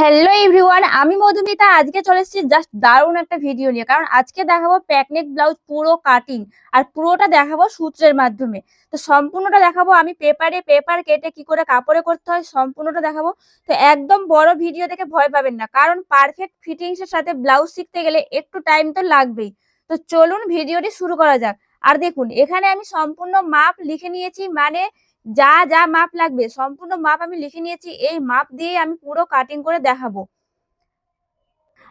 Hello everyone আমি মধুমিতা। আজকে চলে এসেছি জাস্ট দারুণ একটা ভিডিও নিয়ে। কারণ আজকে দেখাবো প্যাকনেক ব্লাউজ পুরো কাটিং আর পুরোটা দেখাবো সূত্রের মাধ্যমে। তো সম্পূর্ণটা দেখাবো আমি পেপারে পেপার কেটে কি করে কাপড়ে করতে হয়, সম্পূর্ণটা দেখাবো। তো একদম বড় ভিডিও দেখে ভয় পাবেন না। কারণ পারফেক্ট ফিটিংস এর সাথে ব্লাউজ শিখতে গেলে একটু টাইম তো লাগবেই। তো চলুন ভিডিওটি শুরু করা যাক। আর দেখুন, এখানে আমি সম্পূর্ণ মাপ লিখে নিয়েছি। মানে যা যা মাপ লাগবে, সম্পূর্ণ মাপ আমি লিখে নিয়েছি, এই মাপ দিয়ে আমি পুরো কাটিং করে দেখাবো।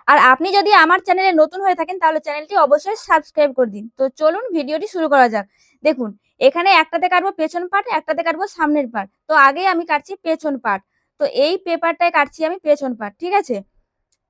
আর আপনি যদি আমার চ্যানেলে নতুন হয়ে থাকেন, তাহলে চ্যানেলটি অবশ্যই সাবস্ক্রাইব করে দিন। তো চলুন ভিডিওটি শুরু করা যাক। দেখুন, এখানে একটাতে কাটবো পেছন পার্ট একটাতে কাটবো সামনের পার্ট তো আগেই আমি কাটছি পেছন পার্ট তো এই পেপারটায় কাটছি আমি পেছন পার্ট ঠিক আছে?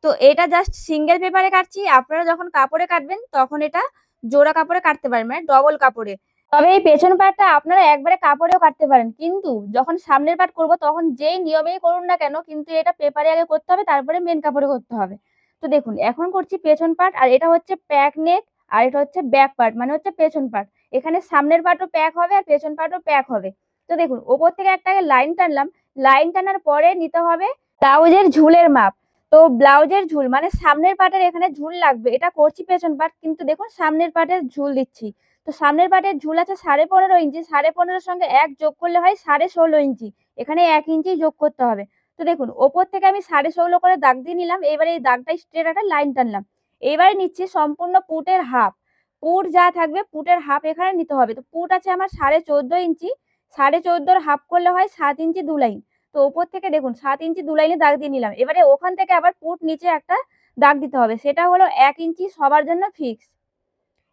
তো এটা জাস্ট সিঙ্গেল পেপারে কাটছি। আপনারা যখন কাপড়ে কাটবেন, তখন এটা জোড়া কাপড়ে কাটতে পারেন মানে ডবল কাপড়ে। তবে এই পেছন পার্টটা আপনারা একবারে কাপড়েও কাটতে পারেন। কিন্তু যখন সামনের পার্ট করব, তখন যেই নিয়মেই করুন না কেন, কিন্তু এটা পেপারে আগে করতে হবে, তারপরে মেন কাপড়ে করতে হবে। তো দেখুন, এখন করছি পেছন পার্ট আর এটা হচ্ছে প্যাক নেক আর এটা হচ্ছে ব্যাক পার্ট মানে হচ্ছে পেছন পার্ট এখানে সামনের পার্টও প্যাক হবে, আর পেছন পার্টও প্যাক হবে। তো দেখুন, ওপর থেকে একটা লাইন টানলাম। লাইন টানার পরে নিতে হবে ব্লাউজের ঝুলের মাপ। তো ব্লাউজের ঝুল মানে সামনের পার্টের এখানে ঝুল লাগবে। এটা করছি পেছন পার্ট কিন্তু দেখুন, সামনের পার্টের ঝুল দিচ্ছি। তো সামনের পাটের ঝুল আছে সাড়ে পনেরো ইঞ্চি, সাড়ে পনেরোর সঙ্গে এক যোগ করলে হয় সাড়ে ষোলো ইঞ্চি। এখানে এক ইঞ্চি যোগ করতে হবে। তো দেখুন, ওপর থেকে আমি সাড়ে ষোলো করে দাগ দিয়ে নিলাম, এবারে এই দাগটা স্ট্রেট একটা লাইন টানলাম। এবারে নিচ্ছি সম্পূর্ণ পুটের হাফ পুট যা থাকবে পুটের হাফ এখানে নিতে হবে। তো পুট আছে আমার সাড়ে চোদ্দ ইঞ্চি, সাড়ে চোদ্দোর হাফ করলে হয় সাত ইঞ্চি দু লাইন তো ওপর থেকে দেখুন, সাত ইঞ্চি দু লাইনে দাগ দিয়ে নিলাম। এবারে ওখান থেকে আবার পুট নিচে একটা দাগ দিতে হবে। সেটা হলো এক ইঞ্চি সবার জন্য ফিক্স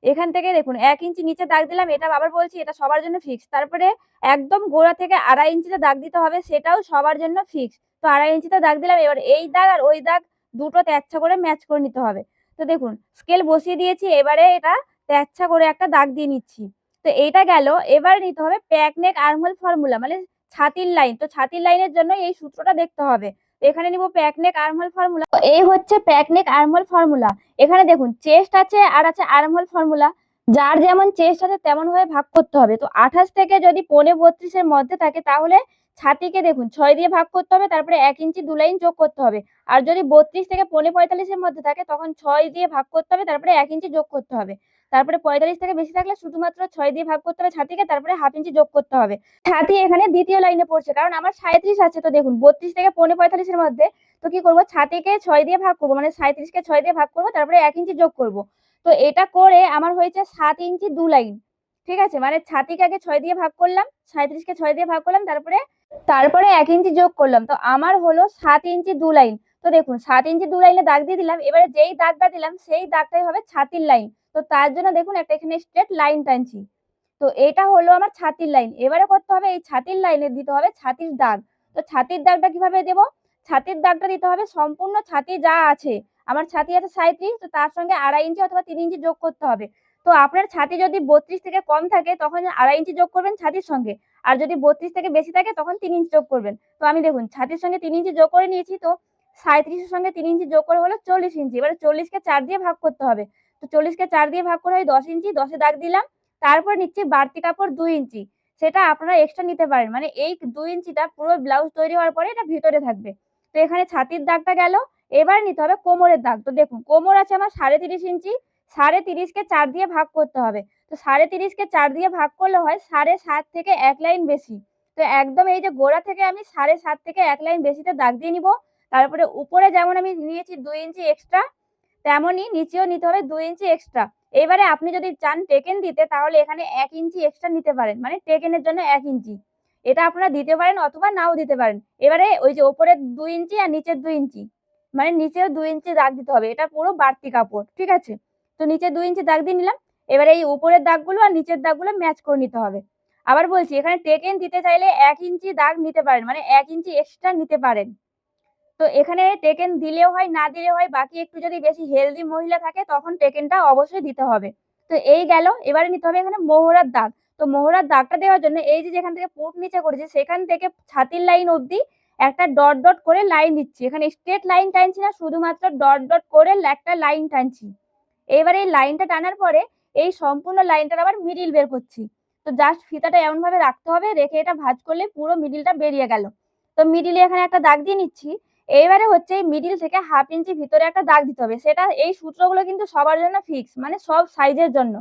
এখান থেকে দেখুন, এক ইঞ্চি নিচে দাগ দিলাম, এটা আবার বলছি, এটা সবার জন্য ফিক্স তারপরে একদম গোড়া থেকে আড়াই ইঞ্চিতে দাগ দিতে হবে, সেটাও সবার জন্য ফিক্স তো আড়াই ইঞ্চিতে দাগ দিলাম, এবার এই দাগ আর ওই দাগ দুটো তেচ্ছা করে ম্যাচ করে নিতে হবে। তো দেখুন স্কেল বসিয়ে দিয়েছি, এবারে এটা তেচ্ছা করে একটা দাগ দিয়ে নিচ্ছি। তো এইটা গেল, এবারে নিতে হবে প্যাকনেক আর্মহোল ফর্মুলা মানে ছাতির লাইন তো ছাতির লাইনের জন্য এই সূত্রটা দেখতে হবে। এখানে নিব প্যাকনেক আর্মহোল ফর্মুলা। এই হচ্ছে প্যাকনেক আর্মহোল ফর্মুলা। এখানে দেখুন, চেস্ট আছে আর আছে আর্মহোল ফর্মুলা। যার যেমন চেস্ট আছে তেমন ভাবে ভাগ করতে হবে। তো আঠাশ থেকে যদি পৌনে বত্রিশের মধ্যে থাকে, তাহলে ছাতিকে দেখুন, ছয় দিয়ে ভাগ করতে হবে, তারপরে এক ইঞ্চি দু লাইন যোগ করতে হবে। আর যদি বত্রিশ থেকে পৌনে পঁয়তাল্লিশের মধ্যে থাকে, তখন ছয় দিয়ে ভাগ করতে হবে, তারপরে এক ইঞ্চি যোগ করতে হবে। তারপরে পঁয়তাল্লিশ থেকে বেশি থাকলে শুধুমাত্র ছয় দিয়ে ভাগ করতে হবে ছাতিকে, তারপরে হাফ ইঞ্চি যোগ করতে হবে। ছাতি এখানে দ্বিতীয় লাইনে পড়ছে, কারণ আমার সাঁত্রিশ আছে তো দেখুন, বত্রিশ থেকে পৌনে পঁয়তাল্লিশের মধ্যে, তো কি করব? ছাতিকে ছয় দিয়ে ভাগ করব মানে সাঁত্রিশকে ছয় দিয়ে ভাগ করব, তারপরে এক ইঞ্চি যোগ করব। তো এটা করে আমার হয়েছে সাত ইঞ্চি দু লাইন, ঠিক আছে? মানে ছাতিকে আগে ছয় দিয়ে ভাগ করলাম সাঁত্রিশকে ছয় দিয়ে ভাগ করলাম, তারপরে তারপরে এক ইঞ্চি যোগ করলাম। তো আমার হলো সাত ইঞ্চি দু লাইন। তো দেখুন, সাত ইঞ্চি দু লাইনে দাগ দিয়ে দিলাম, এবারে যেই দাগটা দিলাম, সেই দাগটাই হবে ছাতির লাইন। তো তার জন্য দেখুন একটা এখানে স্ট্রেট লাইন টানছি। তো এটা হলো আমার ছাতির লাইন এবারে করতে হবে এই ছাতির লাইনে দিতে হবে ছাতির দাগ। তো ছাতির দাগটা কীভাবে দেব? ছাতির দাগটা দিতে হবে সম্পূর্ণ ছাতি যা আছে। আমার ছাতি আছে সাঁত্রিশ তো তার সঙ্গে আড়াই ইঞ্চি অথবা তিন ইঞ্চি যোগ করতে হবে। তো আপনার ছাতি যদি বত্রিশ থেকে কম থাকে তখন আড়াই ইঞ্চি যোগ করবেন ছাতির সঙ্গে। আর যদি বত্রিশ থেকে বেশি থাকে তখন তিন ইঞ্চি যোগ করবেন। তো আমি দেখুন ছাতির সঙ্গে তিন ইঞ্চি যোগ করে নিয়েছি তো সাঁত্রিশের সঙ্গে তিন ইঞ্চি যোগ করে হলো চল্লিশ ইঞ্চি। এবারে চল্লিশকে চার দিয়ে ভাগ করতে হবে। তো চল্লিশকে চার দিয়ে ভাগ করে হয় দশ ইঞ্চি, দশে দাগ দিলাম, তারপর নিচ্ছি বাড়তি কাপড় দুই ইঞ্চি। সেটা আপনারা এক্সট্রা নিতে পারেন। মানে এই দুই ইঞ্চিটা পুরো ব্লাউজ তৈরি হওয়ার পরে এটা ভিতরে থাকবে। তো এখানে ছাতির দাগটা গেল, এবার নিতে হবে কোমরের দাগ। তো দেখুন, কোমর আছে আমার সাড়ে তিরিশ ইঞ্চি, সাড়ে তিরিশকে চার দিয়ে ভাগ করতে হবে। তো সাড়ে তিরিশকে চার দিয়ে ভাগ করলে হয় সাড়ে সাত থেকে এক লাইন বেশি। তো একদম এই যে গোড়া থেকে আমি সাড়ে সাত থেকে এক লাইন বেশিতে দাগ দিয়ে নিব। তারপরে উপরে যেমন আমি নিয়েছি দুই ইঞ্চি এক্সট্রা তেমনই নিচেও নিতে হবে দুই ইঞ্চি এক্সট্রা এবারে আপনি যদি চান টেকেন দিতে, তাহলে এখানে এক ইঞ্চি এক্সট্রা নিতে পারেন। মানে টেকেনের জন্য এক ইঞ্চি এটা আপনারা দিতে পারেন অথবা নাও দিতে পারেন। এবারে ওই যে ওপরের দুই ইঞ্চি আর নিচের দুই ইঞ্চি মানে নিচেও দুই ইঞ্চি দাগ দিতে হবে। এটা পুরো বাড়তি কাপড়, ঠিক আছে? তো নিচে দুই ইঞ্চি দাগ দিয়ে নিলাম। এবারে এই উপরের দাগগুলো আর নিচের দাগগুলো ম্যাচ করে নিতে হবে। আবার বলছি, এখানে টেকেন দিতে চাইলে এক ইঞ্চি দাগ নিতে পারেন। মানে এক ইঞ্চি এক্সট্রা নিতে পারেন। তো এখানে টেকেন দিলেও হয়, না দিলেও হয়, বাকি একটু যদি বেশি হেলদি মহিলা থাকে, তখন টেকেনটা অবশ্যই দিতে হবে। তো এই গেল, এবারে নিতে হবে এখানে মোহরার দাগ। তো মোহরার দাগটা দেওয়ার জন্য এই যে যেখান থেকে পুট নিচে করেছে, সেখান থেকে ছাতির লাইন অবধি একটা ডট ডট করে লাইন দিচ্ছি এখানে স্ট্রেট লাইন টানছি না, শুধুমাত্র ডট ডট করে একটা লাইন টানছি। এবারে এই লাইনটা টানার পরে এই সম্পূর্ণ লাইনটার আবার মিডিল বের করছি। তো জাস্ট ফিতাটা এমনভাবে রাখতে হবে, রেখে এটা ভাঁজ করলে পুরো মিডিলটা বেরিয়ে গেল। তো মিডিলে এখানে একটা দাগ দিয়ে নিচ্ছি। এইবারে হচ্ছে এই মিডিল থেকে হাফ ইঞ্চি ভিতরে একটা দাগ দিতে হবে। সেটা এই সূত্রগুলো কিন্তু সবার জন্য ফিক্স মানে সব সাইজের জন্য।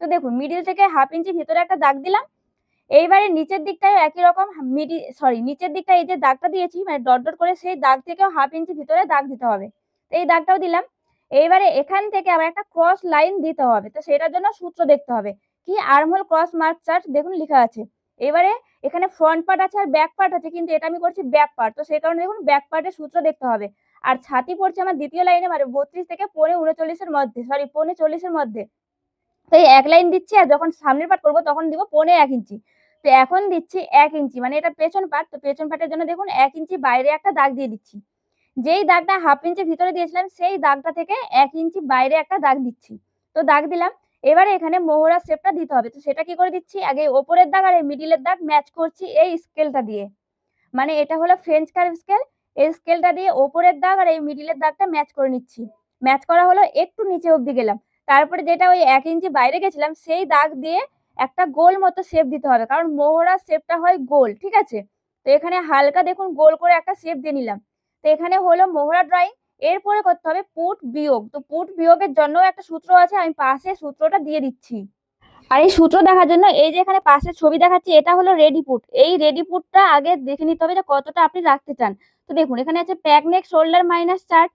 তো দেখুন মিডিল থেকে হাফ ইঞ্চি ভিতরে একটা দাগ দিলাম। এইবারে নিচের দিকটায় একই রকম মিডি সরি নিচের দিকটা এই যে দাগটা দিয়েছি মানে ডট ডট করে সেই দাগ থেকেও হাফ ইঞ্চি ভিতরে দাগ দিতে হবে। তো এই দাগটাও দিলাম। এইবারে এখান থেকে আবার একটা ক্রস লাইন দিতে হবে। তো সেটার জন্য সূত্র দেখতে হবে। কি আর্মহোল ক্রস মার্ক চার্ট দেখুন লেখা আছে। এবারে এখানে ফ্রন্ট পার্ট আছে আর ব্যাক পার্ট আছে, কিন্তু এটা আমি করছি ব্যাক পার্ট তো সেই কারণে দেখুন ব্যাক পার্টের সূত্র দেখতে হবে। আর ছাতি পড়ছে আমার দ্বিতীয় লাইনে মানে বত্রিশ থেকে পৌনে উনচল্লিশের মধ্যে সরি পৌনে চল্লিশের মধ্যে। তো এই এক লাইন দিচ্ছি আর যখন সামনের পার্ট করব, তখন দিব পৌনে এক ইঞ্চি। তো এখন দিচ্ছি এক ইঞ্চি মানে এটা পেছন পার্ট তো পেছন পার্টের জন্য দেখুন, এক ইঞ্চি বাইরে একটা দাগ দিয়ে দিচ্ছি। যেই দাগটা হাফ ইঞ্চি ভিতরে দিয়েছিলাম, সেই দাগটা থেকে এক ইঞ্চি বাইরে একটা দাগ দিচ্ছি। তো দাগ দিলাম এবারে এখানে মোহরা শেপটা দিতে হবে। তো সেটা কি করে দিচ্ছি? আগে ওপরের দাগ আর মিডিলের দাগ ম্যাচ করছি এই স্কেলটা দিয়ে। মানে এটা হলো ফ্রেঞ্চ কার্ভ স্কেল এই স্কেলটা দিয়ে ওপরের দাগ আর এই মিডিলের দাগটা ম্যাচ করে নিচ্ছি। ম্যাচ করা হলো একটু নিচে অবধি গেলাম। তারপরে যেটা ওই এক ইঞ্চি বাইরে গেছিলাম, সেই দাগ দিয়ে একটা গোল মতো শেপ দিতে হবে। কারণ মোহরার শেপটা হয় গোল, ঠিক আছে? তো এখানে হালকা দেখুন, গোল করে একটা শেপ দিয়ে নিলাম। তো এখানে হলো মোহরা ড্রয়িং এরপরে করতে হবে পুট বিয়োগ। তো পুট বিয়োগের জন্য একটা সূত্র আছে, আমি পাশে সূত্রটা দিয়ে দিচ্ছি। আর এই সূত্র দেখার জন্য এই যে এখানে পাশে ছবি দেখাচ্ছি, এটা হলো রেডি পুট এই রেডি পুটটা আগে দেখে নিতে হবে যে কতটা আপনি রাখতে চান। তো দেখুন, এখানে আছে back neck shoulder minus chart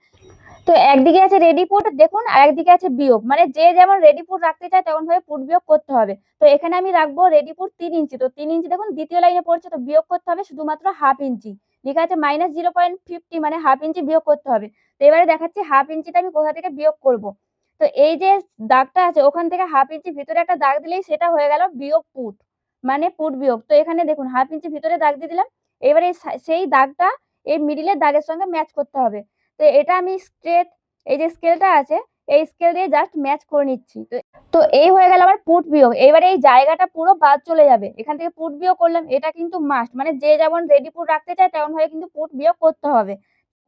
তো একদিকে আছে রেডি পুট দেখুন, আর একদিকে আছে বিয়োগ। মানে যে যেমন রেডি পুট রাখতে চায় তেমন ভাবে পুট বিয়োগ করতে হবে। তো এখানে আমি রাখব রেডি পুট তিন ইঞ্চি। তো তিন ইঞ্চি দেখুন, দ্বিতীয় লাইনে পড়ছে, তো বিয়োগ করতে হবে শুধুমাত্র হাফ ইঞ্চি। লেখা আছে মাইনাস জিরো পয়েন্ট ফিফটি মানে হাফ ইঞ্চি বিয়োগ করতে হবে। তো এবারে দেখাচ্ছি হাফ ইঞ্চিটা আমি কোথা থেকে বিয়োগ করব? তো এই যে দাগটা আছে, ওখান থেকে হাফ ইঞ্চি ভিতরে একটা দাগ দিলেই সেটা হয়ে গেল বিয়োগ পুট মানে পুট বিয়োগ। তো এখানে দেখুন হাফ ইঞ্চি ভিতরে দাগ দিয়ে দিলাম, এবারে সেই দাগটা এই মিডিলের দাগের সঙ্গে ম্যাচ করতে হবে। তো এটা আমি স্ট্রেট এই যে স্কেলটা আছে, এই স্কেল দিয়ে জাস্ট ম্যাচ করে নিচ্ছি। তো তো এই হয়ে গেল আমার পুট বিয়োগ। এবারে এই জায়গাটা পুরো বাদ চলে যাবে। এখান থেকে পুট বিয়োগ করলাম, এটা কিন্তু মাস্ট মানে যে যেমন রেডি পুট রাখতে চায় তেমন ভাবে কিন্তু পুট বিয়োগ করতে হবে।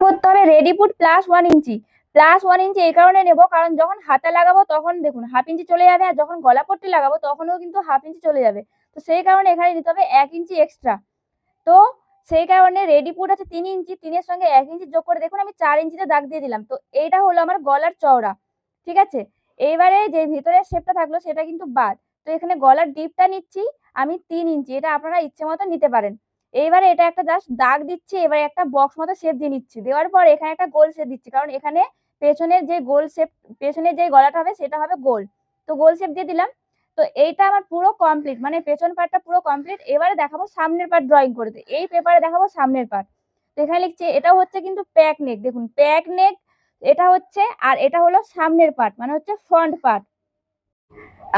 করতে হবে ready put plus one inch. Plus one inch এই কারণে নেব, কারণ যখন হাতে লাগাবো তখন দেখুন হাফ ইঞ্চি চলে যাবে আর যখন গলা পট্টি লাগাবো তখনও কিন্তু হাফ ইঞ্চি চলে যাবে। তো সেই কারণে এখানে নিতে হবে এক ইঞ্চি এক্সট্রা তো সেই কারণে রেডি পুট আছে তিন ইঞ্চি, তিনের সঙ্গে এক ইঞ্চি যোগ করে দেখুন, আমি চার ইঞ্চিতে দাগ দিয়ে দিলাম। তো এইটা হলো আমার গলার চওড়া, ঠিক আছে? এইবারে যে ভিতরের শেপটা থাকল সেটা কিন্তু বাদ। তো এখানে গলার ডিপটা নিচ্ছি, আমি তিন ইঞ্চি, এটা আপনারা ইচ্ছে মতো নিতে পারেন। এইবারে এটা একটা জাস্ট দাগ দিচ্ছি, এবারে একটা বক্স মতো শেপ দিয়ে নিচ্ছি। দেওয়ার পর এখানে একটা গোল শেপ দিচ্ছি, কারণ এখানে পেছনের যে গোল শেপ পেছনের যে গলাটা হবে সেটা হবে গোল তো গোল শেপ দিয়ে দিলাম। তো এইটা আমার পুরো কমপ্লিট মানে পেছন পার্টটা পুরো কমপ্লিট এবারে দেখাবো সামনের পার্ট ড্রয়িং করতে এই পেপারে দেখাবো সামনের পার্ট তো এখানে লিখছি এটা হচ্ছে কিন্তু প্যাক নেক দেখুন প্যাক নেক এটা হচ্ছে, আর এটা হলো সামনের পার্ট মানে হচ্ছে ফ্রন্ট পার্ট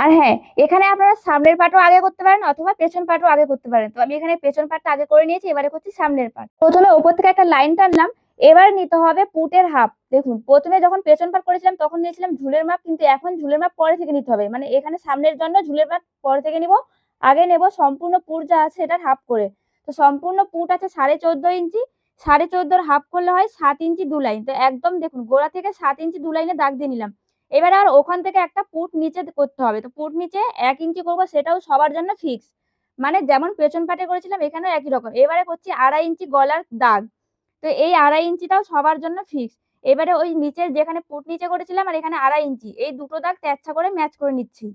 আর হ্যাঁ এখানে আপনারা সামনের পার্টও আগে করতে পারেন অথবা পেছন পার্টও আগে করতে পারেন। তো আমি এখানে পেছন পার্টটা আগে করে নিয়েছি, এবারে করছি সামনের পার্ট প্রথমে ওপর থেকে একটা লাইন টানলাম, এবার নিতে হবে পুটের হাফ। দেখুন, প্রথমে যখন পেছন পাট করেছিলাম তখন নিয়েছিলাম ঝুলের মাপ, কিন্তু এখন ঝুলের মাপ পরে থেকে নিতে হবে। মানে এখানে সামনের জন্য ঝুলের মাপ পরে থেকে নিব, আগে নেব সম্পূর্ণ পুট যা আছে সেটার হাফ করে। তো সম্পূর্ণ পুট আছে সাড়ে চোদ্দ ইঞ্চি, সাড়ে চোদ্দোর হাফ করলে হয় সাত ইঞ্চি দু লাইন। তো একদম দেখুন, গোড়া থেকে সাত ইঞ্চি দু লাইনে দাগ দিয়ে নিলাম। এবার আর ওখান থেকে একটা পুট নিচে করতে হবে। তো পুট নিচে এক ইঞ্চি করব সেটাও সবার জন্য ফিক্স মানে যেমন পেছন পাটে করেছিলাম, এখানেও একই রকম। এবারে করছি আড়াই ইঞ্চি গলার দাগ। তো এই আড়াই ইঞ্চিটাও সবার জন্য ফিক্স এবারে ওই নিচে যেখানে পুট নিচে করেছিলাম আর এখানে আড়াই ইঞ্চি। এই দুটো দাগ তেচ্ছা করে ম্যাচ করে নিচ্ছি।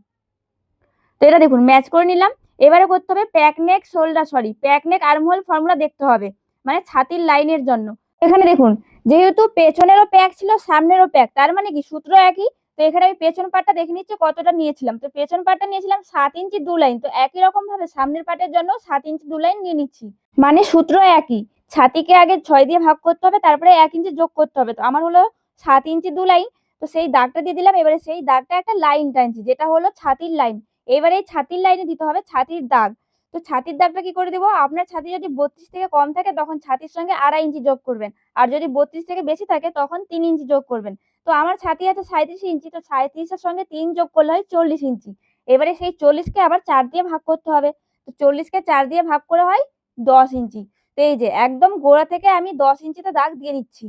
তো এটা দেখুন ম্যাচ করে নিলাম। এবারে করতে হবে back neck shoulder sorry back neck armhole formula দেখতে হবে। মানে ছাতির লাইনের জন্য। এখানে দেখুন, যেহেতু পেছনেরও প্যাক ছিল, সামনেরও প্যাক তার মানে কি? সূত্র একই তো এখানে আমি পেছন পাটটা দেখে নিচ্ছি কতটা নিয়েছিলাম। তো পেছন পাটটা নিয়েছিলাম সাত ইঞ্চি দু লাইন। তো একই রকম ভাবে সামনের পাটের জন্য সাত ইঞ্চি দু লাইন নিয়ে নিচ্ছি। মানে সূত্র একই। ছাতিকে আগে ছয় দিয়ে ভাগ করতে হবে, তারপরে এক ইঞ্চি যোগ করতে হবে। তো আমার হলো সাত ইঞ্চি দু লাইন। তো সেই দাগটা দিয়ে দিলাম। এবারে সেই দাগটা একটা লাইন টানছি, যেটা হলো ছাতির লাইন। এবারে এই ছাতির লাইনে দিতে হবে ছাতির দাগ। তো ছাতির দাগটা কি করে দেবো? আপনার ছাতি যদি বত্রিশ থেকে কম থাকে, তখন ছাতির সঙ্গে আড়াই ইঞ্চি যোগ করবেন। আর যদি বত্রিশ থেকে বেশি থাকে, তখন তিন ইঞ্চি যোগ করবেন। তো আমার ছাতি আছে সাঁত্রিশ ইঞ্চি, তো সাঁত্রিশের সঙ্গে তিন যোগ করলে হয় চল্লিশ ইঞ্চি। এবারে সেই চল্লিশকে আবার চার দিয়ে ভাগ করতে হবে। তো চল্লিশকে চার দিয়ে ভাগ করে হয় দশ ইঞ্চি। তো এই যে একদম গোড়া থেকে আমি দশ ইঞ্চিতে দাগ দিয়ে নিচ্ছি।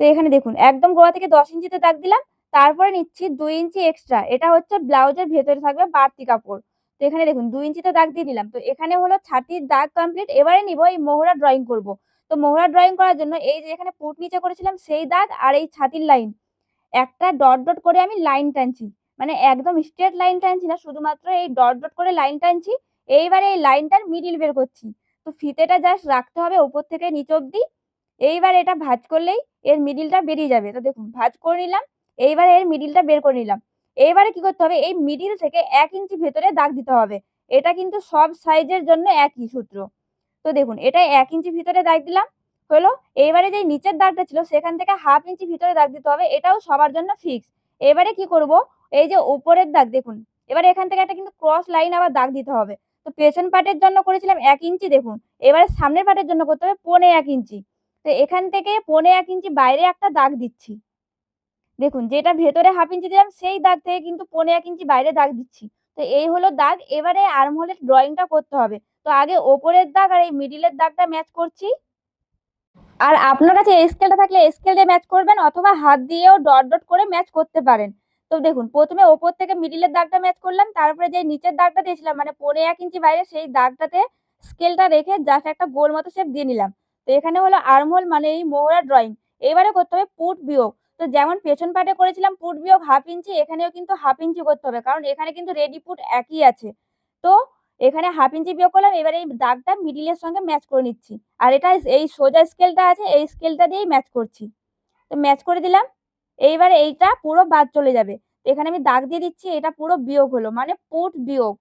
তো এখানে দেখুন, একদম গোড়া থেকে দশ ইঞ্চিতে দাগ দিলাম, তারপরে নিচ্ছি দুই ইঞ্চি এক্সট্রা এটা হচ্ছে ব্লাউজের ভেতরে থাকবে বাড়তি কাপড়। তো এখানে দেখুন, দুই ইঞ্চিতে দাগ দিয়ে নিলাম। তো এখানে হলো ছাতির দাগ কমপ্লিট এবারে নিব এই মোহরা ড্রয়িং করব। তো মোহরা ড্রয়িং করার জন্য এই যে এখানে পুট নিচে করেছিলাম, সেই দাগ আর এই ছাতির লাইন একটা ডট ডট করে আমি লাইন টানছি। মানে একদম স্ট্রেট লাইন টানছি না, শুধুমাত্র এই ডট ডট করে লাইন টানছি। এইবারে এই লাইনটার মিডিল বের করছি। তো ফিতেটা জাস্ট রাখতে হবে উপর থেকে নিচ অব্দি এইবার এটা ভাঁজ করলেই এর মিডিলটা বেরিয়ে যাবে। তো দেখুন, ভাঁজ করে নিলাম, এইবার এর মিডিলটা বের করে নিলাম। এইবারে কি করতে হবে? এই মিডিল থেকে এক ইঞ্চি ভেতরে দাগ দিতে হবে। এটা কিন্তু সব সাইজের জন্য একই সূত্র। তো দেখুন এটা এক ইঞ্চি ভিতরে দাগ দিলাম, হলো, এইবারে যে নিচের দাগটা ছিল, সেখান থেকে হাফ ইঞ্চি ভিতরে দাগ দিতে হবে, এটাও সবার জন্য ফিক্স এবারে কি করব? এই যে উপরের দাগ, দেখুন, এবারে এখান থেকে একটা কিন্তু ক্রস লাইন আবার দাগ দিতে হবে। তো পেছন পার্টের জন্য করেছিলাম এক ইঞ্চি, দেখুন, এবারে সামনের পার্টের জন্য করতে হবে পনে এক ইঞ্চি। তো এখান থেকে পনে এক ইঞ্চি বাইরে একটা দাগ দিচ্ছি। দেখুন, যেটা ভেতরে হাফ ইঞ্চি দিলাম, সেই দাগ থেকে কিন্তু পনে এক ইঞ্চি বাইরে দাগ দিচ্ছি। তো এই হলো দাগ, এবারে আর্মহোলের ড্রয়িংটা করতে হবে। তো আগে ওপরের দাগ আর এই মিডিলের দাগটা ম্যাচ করছি। আর আপনার কাছে স্কেলটা থাকলে স্কেল দিয়ে ম্যাচ করবেন অথবা হাত দিয়েও ডট ডট করে ম্যাচ করতে পারেন। তো দেখুন, প্রথমে ওপর থেকে মিডিলের দাগটা ম্যাচ করলাম, তারপরে যে নিচের দাগটা দিয়েছিলাম মানে পনে এক ইঞ্চি বাইরে সেই দাগটাতে স্কেলটা রেখে জাস্ট একটা গোল মতো শেপ দিয়ে নিলাম। তো এখানে হলো আর্মহোল মানে এই মোহরা ড্রয়িং এবারে করতে হবে পুট বিয়োগ। তো যেমন পেছন পাটে করেছিলাম পুট বিয়োগ হাফ ইঞ্চি এখানেও কিন্তু হাফ ইঞ্চি করতে হবে, কারণ এখানে কিন্তু রেডি পুট একই আছে। তো এখানে হাফ ইঞ্চি বিয়োগ করলাম, এবারে এই দাগটা মিডিলের সঙ্গে ম্যাচ করে নিচ্ছি। আর এটা এই সোজা স্কেলটা আছে, এই স্কেলটা দিয়েই ম্যাচ করছি। তো ম্যাচ করে দিলাম, এইবার এইটা পুরো বাদ চলে যাবে। তো এখানে আমি দাগ দিয়ে দিচ্ছি, এটা পুরো বিয়োগ হলো মানে পুট বিয়োগ।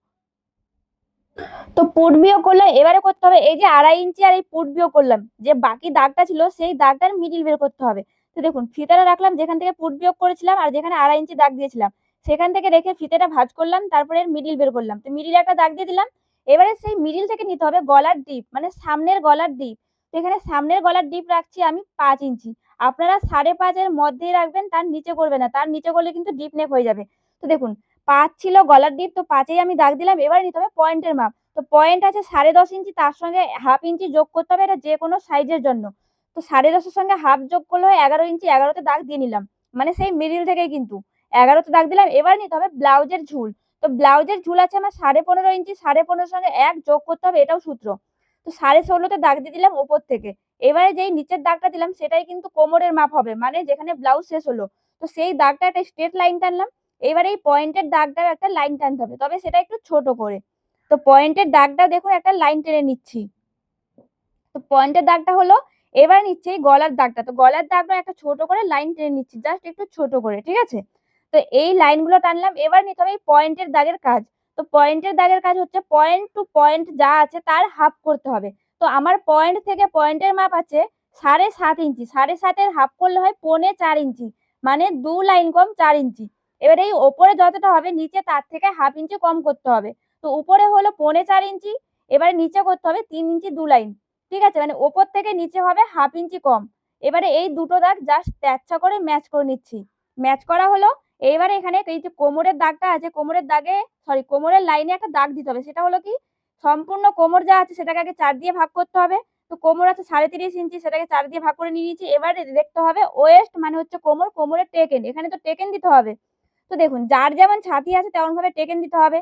তো পুট বিয়োগ করলে এবারে করতে হবে, এই যে আড়াই ইঞ্চি আর এই পুট বিয়োগ করলাম, যে বাকি দাগটা ছিল, সেই দাগটার মিডিল বের করতে হবে। তো দেখুন, ফিতাটা রাখলাম, যেখান থেকে পুট বিয়োগ করেছিলাম, আর যেখানে আড়াই ইঞ্চি দাগ দিয়েছিলাম সেখান থেকে রেখে ফিতেটা ভাঁজ করলাম, তারপরে মিডিল বের করলাম। তো মিডিলে একটা দাগ দিয়ে দিলাম, এবারে সেই মিডিল থেকে নিতে হবে গলার ডিপ মানে সামনের গলার ডিপ তো এখানে সামনের গলার ডিপ রাখছি আমি পাঁচ ইঞ্চি। আপনারা সাড়ে পাঁচের মধ্যেই রাখবেন, তার নিচে করবে না। তার নিচে করলে কিন্তু ডিপ নেক হয়ে যাবে। তো দেখুন, পাঁচ ছিল গলার ডিপ তো পাঁচেই আমি দাগ দিলাম, এবার নিতে হবে পয়েন্টের মাপ। তো পয়েন্ট আছে সাড়ে দশ ইঞ্চি, তার সঙ্গে হাফ ইঞ্চি যোগ করতে হবে এটা যে কোনো সাইজের জন্য। তো সাড়ে দশের সঙ্গে হাফ যোগ করলে হয় এগারো ইঞ্চি, এগারোতে দাগ দিয়ে নিলাম। মানে সেই মিডিল থেকেই কিন্তু। এগারোতে দাগ দিলাম, এবার নিতে হবে ব্লাউজের ঝুল। তো ব্লাউজের ঝুল আছে আমার সাড়ে পনেরো ইঞ্চি, সাড়ে পনেরোর সঙ্গে এক যোগ করতে হবে, এটাও সূত্র। তো সাড়ে ষোলোতে দাগ দিয়ে দিলাম ওপর থেকে। এবারে যেই নিচের দাগটা দিলাম, সেটাই কিন্তু কোমরের মাপ হবে মানে যেখানে ব্লাউজ শেষ হলো। তো সেই দাগটা একটা স্ট্রেট লাইন টানলাম, এবারে এই পয়েন্টের দাগটাও একটা লাইন টানতে হবে, তবে সেটা একটু ছোট করে। তো পয়েন্টের দাগটা দেখুন, একটা লাইন টেনে নিচ্ছি। তো পয়েন্টের দাগটা হলো, এবার নিচ্ছে এই গলার দাগটা। তো গলার দাগটা একটা ছোট করে লাইন টেনে নিচ্ছি জাস্ট একটু ছোট করে, ঠিক আছে? তো এই লাইনগুলো টানলাম। এবার নিতে হবে পয়েন্টের দাগের কাজ। তো পয়েন্টের দাগের কাজ হচ্ছে পয়েন্ট টু পয়েন্ট যা আছে তার হাফ করতে হবে। তো আমার পয়েন্ট থেকে পয়েন্টের মাপ আছে সাড়ে সাত ইঞ্চি। সাড়ে সাতের হাফ করলে হয় পৌনে চার ইঞ্চি। মানে দু লাইন কম চার ইঞ্চি। এবার এই ওপরে যতটা হবে, নিচে তার থেকে হাফ ইঞ্চি কম করতে হবে। তো উপরে হলো পৌনে চার ইঞ্চি, এবারে নিচে করতে হবে তিন ইঞ্চি দু লাইন ঠিক আছে? মানে ওপর থেকে নিচে হবে হাফ ইঞ্চি কম। এবারে এই দুটো দাগ জাস্ট তেচ্ছা করে ম্যাচ করে নিচ্ছি। ম্যাচ করা হলো এইবারে এখানে এই যে কোমরের দাগটা আছে, কোমরের দাগে সরি কোমরের লাইনে একটা দাগ দিতে হবে। সেটা হলো কি? সম্পূর্ণ কোমর যা আছে সেটাকে আগে চার দিয়ে ভাগ করতে হবে। তো কোমর আছে সাড়ে তিরিশ ইঞ্চি, সেটাকে চার দিয়ে ভাগ করে নিয়ে নিয়েছি। এবারে দেখতে হবে ওয়েস্ট মানে হচ্ছে কোমর, কোমরের টেকেন এখানে তো টেকেন দিতে হবে। তো দেখুন, যার যেমন ছাতি আছে তেমন ভাবে টেকেন দিতে হবে।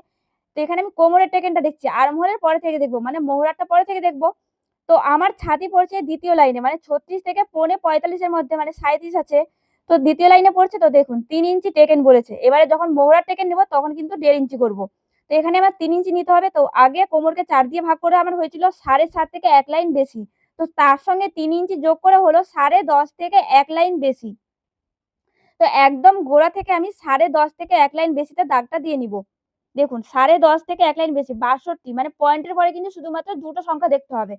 তো এখানে আমি কোমরের টেকেনটা দেখছি। আর্মহোলের পরে থেকে দেখব মানে মোহরাটা পরে থেকে দেখব। তো আমার ছাতি পড়ছে দ্বিতীয় লাইনে মানে ছত্রিশ থেকে পৌনে পঁয়তাল্লিশের মধ্যে মানে সাঁত্রিশ আছে। তো দ্বিতীয় লাইনে পড়ছে তো দেখুন, তিন ইঞ্চি টেকেন বলেছে। এবারে যখন মোহরার টেকেন নেব, তখন কিন্তু দেড় ইঞ্চি করব। তো এখানে আমার তিন ইঞ্চি নিতে হবে। তো আগে কোমরকে চার দিয়ে ভাগ করে আমার হয়েছিল সাড়ে সাত থেকে এক লাইন বেশি। তো তার সঙ্গে তিন ইঞ্চি যোগ করে হলো সাড়ে দশ থেকে এক লাইন বেশি। তো একদম গোড়া থেকে আমি সাড়ে দশ থেকে এক লাইন বেশিতে দাগটা দিয়ে নিব। দেখুন, সাড়ে দশ থেকে এক লাইন বেশি, বাষট্টি। মানে পয়েন্টের পরে কিন্তু শুধুমাত্র দুটো সংখ্যা দেখতে হবে।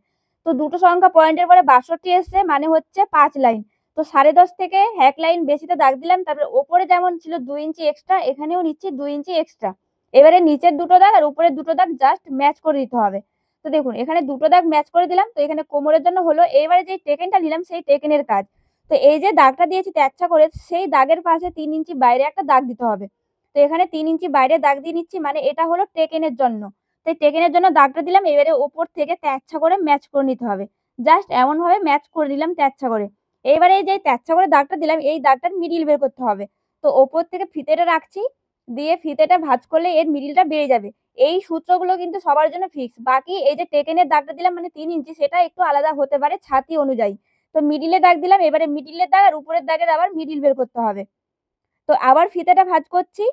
তো দুটো সংখ্যা পয়েন্টের পরে বাষট্টি এসছে মানে হচ্ছে পাঁচ লাইন। তো সাড়ে দশ থেকে এক লাইন বেশিতে দাগ দিলাম, তারপরে ওপরে যেমন ছিল দুই ইঞ্চি এক্সট্রা এখানেও নিচ্ছি দুই ইঞ্চি এক্সট্রা এবারে নিচের দুটো দাগ আর উপরের দুটো দাগ জাস্ট ম্যাচ করে দিতে হবে। তো দেখুন, এখানে দুটো দাগ ম্যাচ করে দিলাম, তো এখানে কোমরের জন্য হলো, এবারে যে টেকেনটা নিলাম, সেই টেকেনের কাজ। তো এই যে দাগটা দিয়েছি তেচ্ছা করে, সেই দাগের পাশে তিন ইঞ্চি বাইরে একটা দাগ দিতে হবে। তো এখানে তিন ইঞ্চি বাইরে দাগ দিয়ে নিচ্ছি মানে এটা হলো টেকেনের জন্য। তো টেকেনের জন্য দাগটা দিলাম, এবারে ওপর থেকে তেচ্ছা করে ম্যাচ করে নিতে হবে। জাস্ট এমনভাবে ম্যাচ করে দিলাম তেচ্ছা করে। এবারে যে তেচ্ছা করে দাগটা দিলাম, এই দাগটার মিডিল বের করতে হবে। তো ওপর থেকে ফিতেটা রাখছি, দিয়ে ফিতেটা ভাঁজ করলে এর মিডিলটা বেড়ে যাবে। এই সূত্রগুলো কিন্তু সবার জন্য ফিক্স বাকি এই যে টেকেনের দাগটা দিলাম মানে তিন ইঞ্চি, সেটা একটু আলাদা হতে পারে ছাতি অনুযায়ী। তো মিডিলে দাগ দিলাম, এবারে মিডিলের দাগ আর উপরের দাগের আবার মিডিল বের করতে হবে। তো আবার ফিতাটা ভাজ করছি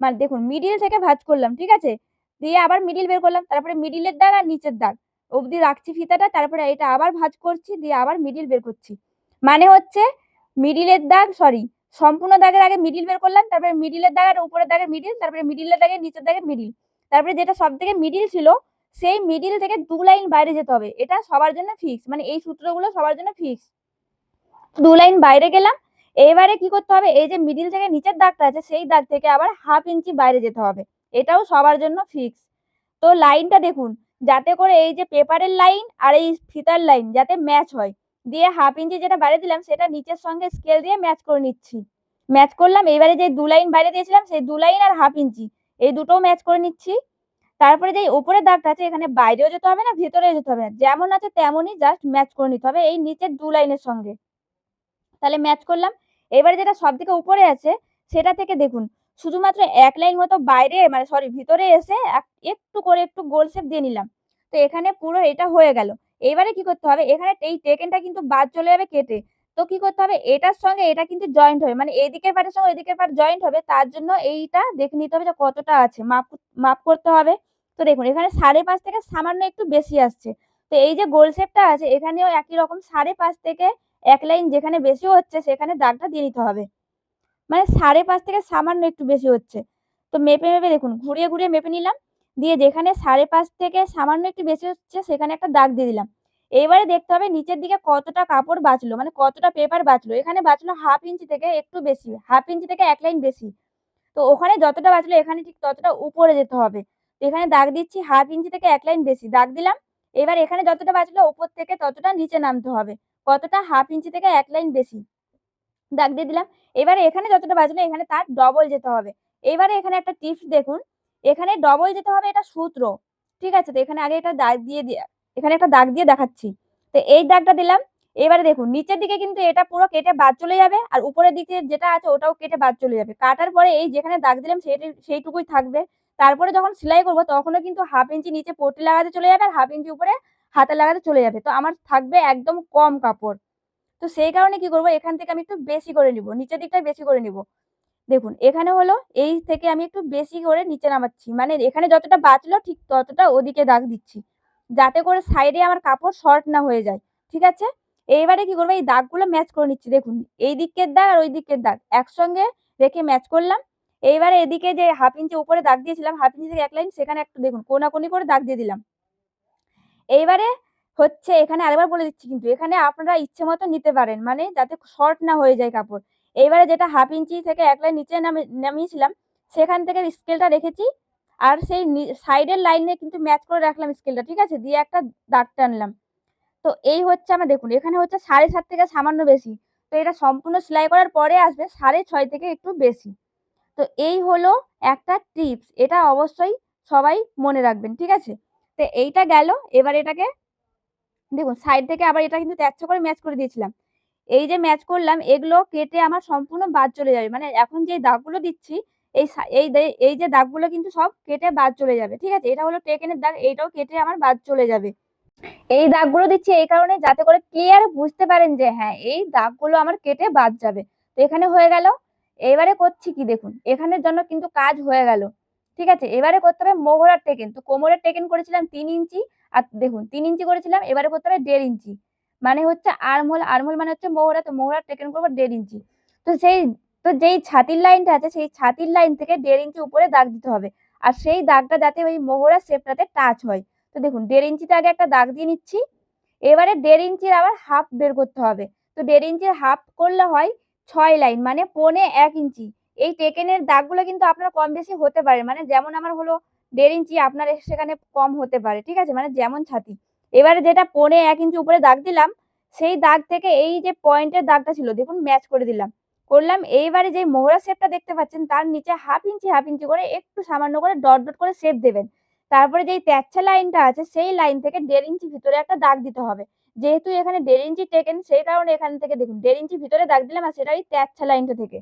মানে দেখুন মিডিল থেকে ভাজ করলাম, ঠিক আছে? দিয়ে আবার মিডিল বের করলাম, তারপরে মিডিলের দাগ আর নিচের দাগ। অবধি রাখছি ফিতাটা, তারপরে এটা আবার ভাজ করছি, দিয়ে আবার মিডিল বের করছি। মানে হচ্ছে মিডিলের দাগ সরি সম্পূর্ণ দাগের আগে মিডিল বের করলাম, তারপরে মিডিলের দাগ আর উপরের দাগের মিডিল তারপরে মিডিলের দাগের নিচের দাগের মিডিল তারপরে যেটা সব থেকে মিডিল ছিল, সেই মিডিল থেকে দু লাইন বাইরে যেতে হবে। এটা সবার জন্য ফিক্স মানে এই সূত্রগুলো সবার জন্য ফিক্স দু লাইন বাইরে গেলাম, এবারে কি করতে হবে? এই যে মিডিল থেকে নিচের দাগটা আছে, সেই দাগ থেকে আবার হাফ ইঞ্চি বাইরে যেতে হবে। এটাও সবার জন্য ফিক্স তো লাইনটা দেখুন, যাতে করে এই যে পেপারের লাইন আর এই ফিতার লাইন যাতে ম্যাচ হয়। দিয়ে হাফ ইঞ্চি যেটা বাইরে দিলাম, সেটা নিচের সঙ্গে স্কেল দিয়ে ম্যাচ করে নিচ্ছি। ম্যাচ করলাম, এবারে যে দু লাইন বাইরে দিয়েছিলাম, সেই দু লাইন আর হাফ ইঞ্চি এই দুটোও ম্যাচ করে নিচ্ছি। তারপরে যে উপরের দাগটা আছে, এখানে বাইরেও যেতে হবে না ভেতরেও যেতে হবে না, যেমন আছে তেমনই জাস্ট ম্যাচ করে নিতে হবে এই নিচের দু লাইনের সঙ্গে। তাহলে ম্যাচ করলাম। এবারে যেটা সব থেকে উপরে আছে, সেটা থেকে দেখুন, শুধুমাত্র এক লাইন মতো বাইরে মানে সরি ভিতরে এসে একটু করে একটু গোল শেপ দিয়ে নিলাম। তো এখানে পুরো এটা হয়ে গেল। এবারে কি করতে হবে? এখানে এই টেকেনটা কিন্তু বাদ চলে যাবে কেটে। তো কি করতে হবে? এটার সঙ্গে এটা কিন্তু জয়েন্ট হবে। মানে এদিকের পার্টের সঙ্গে এদিকের পার্ট জয়েন্ট হবে। তার জন্য এইটা দেখে নিতে হবে যে কতটা আছে। মাপ মাপ করতে হবে। তো দেখুন, এখানে সাড়ে পাঁচ থেকে সামান্য একটু বেশি আসছে। তো এই যে গোল শেপটা আছে, এখানেও একই রকম সাড়ে পাঁচ থেকে এক লাইন যেখানে বেশি হচ্ছে, সেখানে দাগটা দিয়ে নিতে হবে। মানে সাড়ে পাঁচ থেকে সামান্য একটু বেশি হচ্ছে। তো মেপে মেপে দেখুন, ঘুরিয়ে ঘুরিয়ে মেপে নিলাম। দিয়ে যেখানে সাড়ে পাঁচ থেকে সামান্য একটু বেশি হচ্ছে, সেখানে একটা দাগ দিয়ে দিলাম। এবারে দেখতে হবে নিচের দিকে কতটা কাপড় বাঁচলো মানে কতটা পেপার বাঁচলো। এখানে বাঁচলো হাফ ইঞ্চি থেকে একটু বেশি হাফ ইঞ্চি থেকে এক লাইন বেশি। তো ওখানে যতটা বাঁচলো, এখানে ঠিক ততটা উপরে যেতে হবে। এখানে দাগ দিচ্ছি হাফ ইঞ্চি থেকে এক লাইন বেশি, দাগ দিলাম। এবার এখানে যতটা বাঁচলো, উপর থেকে ততটা নিচে নামতে হবে। কতটা? হাফ ইঞ্চি থেকে এক লাইন বেশি। দাগ দিয়ে দিলাম। এবারে এখানে যতটা বাঁচলো, এখানে তার ডবল যেতে হবে। এবারে এখানে একটা টিপস দেখুন। এখানে ডবল যেতে হবে এটা সূত্র। ঠিক আছে, তো এখানে আগে এটা দাগ দিয়ে এখানে একটা দাগ দিয়ে দেখাচ্ছি। তো এই দাগটা দিলাম, এবারে দেখুন, নিচের দিকে কিন্তু এটা পুরো কেটে বাদ চলে যাবে আর উপরের দিকে যেটা আছে ওটাও কেটে বাদ চলে যাবে। কাটার পরে এই যেখানে দাগ দিলাম সেটি, সেইটুকুই থাকবে। তারপরে যখন সেলাই করব তখনও কিন্তু হাফ ইঞ্চি নিচে পটি লাগাতে চলে যাবে আর হাফ ইঞ্চি উপরে হাতে লাগাতে চলে যাবে। তো আমার থাকবে একদম কম কাপড়। তো সেই কারণে কি করব, এখান থেকে আমি একটু বেশি করে নিব, নিচের দিকটা বেশি করে নিব। দেখুন, এখানে হলো এই থেকে আমি একটু বেশি করে নিচে নামাচ্ছি। মানে এখানে যতটা বাঁচলো ঠিক ততটা ওদিকে দাগ দিচ্ছি। যাতে করে সাইডে আমার কাপড় শর্ট না হয়ে যায়। ঠিক আছে? এইবারে কি করব? এই দাগগুলো ম্যাচ করে নিচ্ছি। দেখুন, এই দিকের দাগ আর ওই দিকের দাগ একসঙ্গে রেখে ম্যাচ করলাম। এইবারে এদিকে যে হাফ ইঞ্চি উপরে দাগ দিয়েছিলাম হাফ ইঞ্চি থেকে এক লাইন সেখানে একটু দেখুন, কোনাকুনি করে দাগ দিয়ে দিলাম। এইবারে হচ্ছে এখানে আরেকবার বলে দিচ্ছি কিন্তু, এখানে আপনারা ইচ্ছে মতো নিতে পারেন। মানে যাতে শর্ট না হয়ে যায় কাপড়। এইবারে যেটা হাফ ইঞ্চি থেকে এক লাইন নিচে নামে, নামিয়েছিলাম, সেখান থেকে স্কেলটা রেখেছি আর সেই সাইডের লাইনে কিন্তু ম্যাচ করে রাখলাম স্কেলটা, ঠিক আছে? দিয়ে একটা দাগ টানলাম। তো এই হচ্ছে আমার, দেখুন, এখানে হচ্ছে সাড়ে সাত থেকে সামান্য বেশি। তো এটা সম্পূর্ণ সেলাই করার পরে আসবে সাড়ে ছয় থেকে একটু বেশি। তো এই হলো একটা টিপস, এটা অবশ্যই সবাই মনে রাখবেন, ঠিক আছে? তো এইটা গেল, এবার এটাকে, দেখুন, সাইড থেকে আবার এটা কিন্তু তেরছো করে ম্যাচ করে দিয়েছিলাম। এই যে ম্যাচ করলাম, এগুলো কেটে আমার সম্পূর্ণ বাদ চলে যাবে। মানে এখন যে দাগগুলো দিচ্ছি, এই এই এই যে দাগগুলো কিন্তু সব কেটে বাদ চলে যাবে, ঠিক আছে? এটা হলো টেকেনের দাগ, এইটাও কেটে আমার বাদ চলে যাবে। এই দাগগুলো দিচ্ছি এই কারণে যাতে করে ক্লিয়ার বুঝতে পারেন যে হ্যাঁ এই দাগগুলো আমার কেটে বাদ যাবে। তো এখানে হয়ে গেল, এবারে করছি কি দেখুন, এখানের জন্য কিন্তু কাজ হয়ে গেল, ঠিক আছে? এবারে করতে হবে মোহরার টেকেন তো কোমরের টেকেন করেছিলাম তিন ইঞ্চি, আর দেখুন, তিন ইঞ্চি করেছিলাম, এবারে করতে হবে দেড় ইঞ্চি। মানে হচ্ছে আর্মহোল আর্মহোল মানে হচ্ছে মোহরা, তো মোহরা টেকেন করব দেড় ইঞ্চি। তো সেই, তো যেই ছাতির লাইনটা আছে, সেই ছাতির লাইন থেকে দেড় ইঞ্চি উপরে দাগ দিতে হবে। আর সেই দাগটা যাতে ওই মোহরা শেপটাতে টাচ হয়। তো দেখুন, দেড় ইঞ্চিতে আগে একটা দাগ দিয়ে নিচ্ছি। এবারে দেড় ইঞ্চির আবার হাফ বের করতে হবে। তো দেড় ইঞ্চির হাফ করলে হয় ছয় লাইন মানে পনে এক ইঞ্চি। এই টেকেনের দাগগুলো কিন্তু আপনার কম বেশি হতে পারে। মানে যেমন আমার হলো দেড় ইঞ্চি, আপনার সেখানে কম হতে পারে। ঠিক আছে? মানে যেমন ছাতি। এবারে যেটা পনে এক ইঞ্চি উপরে দাগ দিলাম, সেই দাগ থেকে এই যে পয়েন্টের দাগটা ছিল, দেখুন ম্যাচ করে দিলাম। করলাম, এইবারে যে মোহরা শেপটা দেখতে পাচ্ছেন, তার নিচে হাফ ইঞ্চি হাফ ইঞ্চি করে একটু সামান্য করে ডট ডট করে শেপ দেবেন। তারপরে যেই তেচ্ছা লাইনটা আছে, সেই লাইন থেকে দেড় ইঞ্চি ভিতরে একটা দাগ দিতে হবে। যেহেতু এখানে দেড় ইঞ্চি টেকেন সেই কারণে এখান থেকে দেখুন, দেড় ইঞ্চি ভিতরে দাগ দিলাম আর সেটা ওই তেচ্ছা লাইনটা থেকে।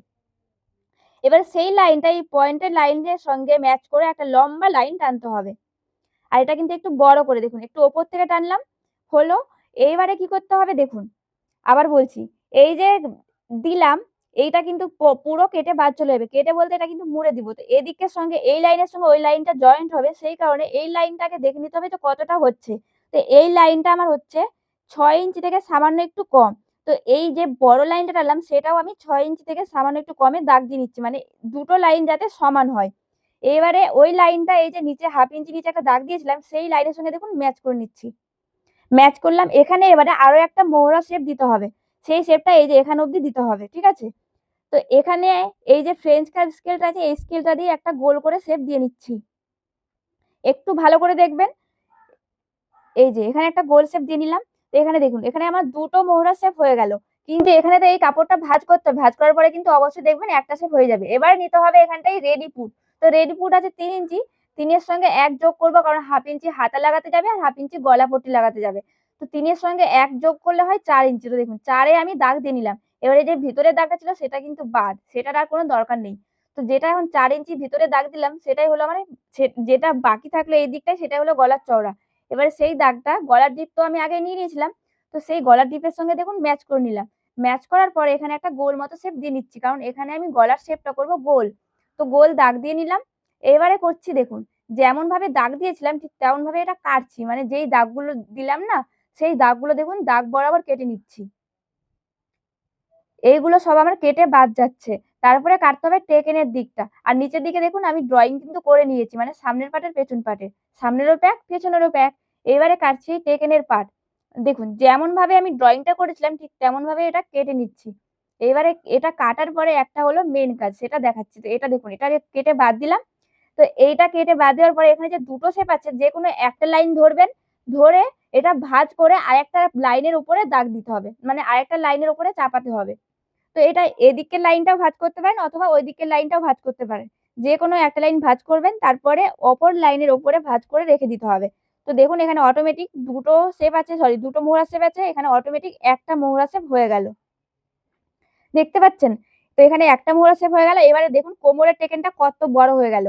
এবার সেই লাইনটা এই পয়েন্টের লাইনের সঙ্গে ম্যাচ করে একটা লম্বা লাইন টানতে হবে। আর এটা কিন্তু একটু বড় করে দেখুন, একটু ওপর থেকে টানলাম, হলো, এইবারে কি করতে হবে দেখুন, আবার বলছি, এই যে দিলাম, এইটা কিন্তু পুরো কেটে বাদ চলে যাবে, কেটে বলতে এটা কিন্তু মুড়ে দিব, তো এদিকের সঙ্গে এই লাইনের সঙ্গে ওই লাইনটা জয়েন্ট হবে, সেই কারণে এই লাইনটাকে দেখে নিতে হবে তো কতটা হচ্ছে, তো এই লাইনটা আমার হচ্ছে ছয় ইঞ্চি থেকে সামান্য একটু কম, তো এই যে বড় লাইনটা টানলাম, সেটাও আমি ছয় ইঞ্চি থেকে সামান্য একটু কমে দাগ দিয়ে নিচ্ছি মানে দুটো লাইন যাতে সমান হয় এবারে ওই লাইনটা এই যে নিচে হাফ ইঞ্চি নিচে একটা দাগ দিয়েছিলাম, সেই লাইনের সঙ্গে দেখুন ম্যাচ করে নিচ্ছি। ম্যাচ করলাম, এখানে এবারে আরও একটা মোহরা শেপ দিতে হবে। সেই শেপটা এই যে এখানে অবধি দিতে হবে, ঠিক আছে? তো এখানে এই যে ফ্রেঞ্চ কার্ভ স্কেলটা আছে, এই স্কেলটা দিয়ে একটা গোল করে শেপ দিয়ে নিচ্ছি। একটু ভালো করে দেখবেন। এই যে এখানে একটা গোল শেপ দিয়ে নিলাম। তো এখানে দেখুন, এখানে আমার দুটো মোহরা শেপ হয়ে গেল। কিন্তু এখানে তো এই কাপড়টা ভাঁজ করতে হবে, ভাঁজ করার পরে কিন্তু অবশ্যই দেখবেন একটা শেপ হয়ে যাবে। এবার নিতে হবে এখানটাই রেডি পুট তো রেডি পুট আছে তিন ইঞ্চি তিনের সঙ্গে এক যোগ করব কারণ হাফ ইঞ্চি হাতা লাগাতে যাবে আর হাফ ইঞ্চি গলা পট্টি লাগাতে যাবে। তো তিনের সঙ্গে এক যোগ করলে হয় চার ইঞ্চি তো দেখুন চারে আমি দাগ দিয়ে নিলাম। এবারে যে ভিতরের দাগটা ছিল সেটা কিন্তু বাদ, সেটার আর কোনো দরকার নেই। তো যেটা এখন চার ইঞ্চি ভিতরে দাগ দিলাম, সেটাই হলো মানে যেটা বাকি থাকল এই দিকটাই সেটাই হলো গলার চওড়া। এবারে সেই দাগটা, গলার ডিপ তো আমি আগে নিয়ে নিয়েছিলাম, তো সেই গলার ডিপের সঙ্গে দেখুন ম্যাচ করে নিলাম। ম্যাচ করার পরে এখানে একটা গোল মতো শেপ দিয়ে নিচ্ছি, কারণ এখানে আমি গলার শেপটা করব গোল। তো গোল দাগ দিয়ে নিলাম। এবারে করছি দেখুন, যেমন ভাবে দাগ দিয়েছিলাম ঠিক তেমন ভাবে এটা কাটছি। মানে যেই দাগগুলো দিলাম না, সেই দাগগুলো দেখুন দাগ বরাবর কেটে নিচ্ছি। এইগুলো সব আমার কেটে বাদ যাচ্ছে। তারপরে কাটতে হবে টেকেনের দিকটা। আর নিচের দিকে দেখুন আমি ড্রয়িং কিন্তু করে নিয়েছি মানে সামনের পাটের পেছন পাটের। সামনেরও প্যাক পেছনেরও প্যাক এবারে কাটছি টেকেনের পাট দেখুন, যেমন ভাবে আমি ড্রয়িংটা করেছিলাম ঠিক তেমন ভাবে এটা কেটে নিচ্ছি। এবারে এটা কাটার পরে একটা হলো মেন কাজ, সেটা দেখাচ্ছি। তো এটা দেখুন, এটা কেটে বাদ দিলাম। তো এইটা কেটে বাদ দেওয়ার পরে এখানে যে দুটো শেপ আছে, যে কোনো একটা লাইন ধরবেন, ধরে এটা ভাঁজ করে আরেকটা লাইনের উপরে দাগ দিতে হবে। মানে আরেকটা লাইনের উপরে চাপাতে হবে। তো এটা এদিকের লাইনটাও ভাঁজ করতে পারেন অথবা ওই দিকের লাইনটাও ভাঁজ করতে পারেন। যে কোনো একটা লাইন ভাঁজ করবেন, তারপরে অপর লাইনের ওপরে ভাঁজ করে রেখে দিতে হবে। তো দেখুন এখানে অটোমেটিক দুটো শেপ আছে সরি দুটো মোহরা শেপ আছে, এখানে অটোমেটিক একটা মোহরা শেপ হয়ে গেল। দেখতে পাচ্ছেন? তো এখানে একটা মোহরা শেপ হয়ে গেল। এবারে দেখুন কোমরের টেকেনটা কত বড় হয়ে গেল।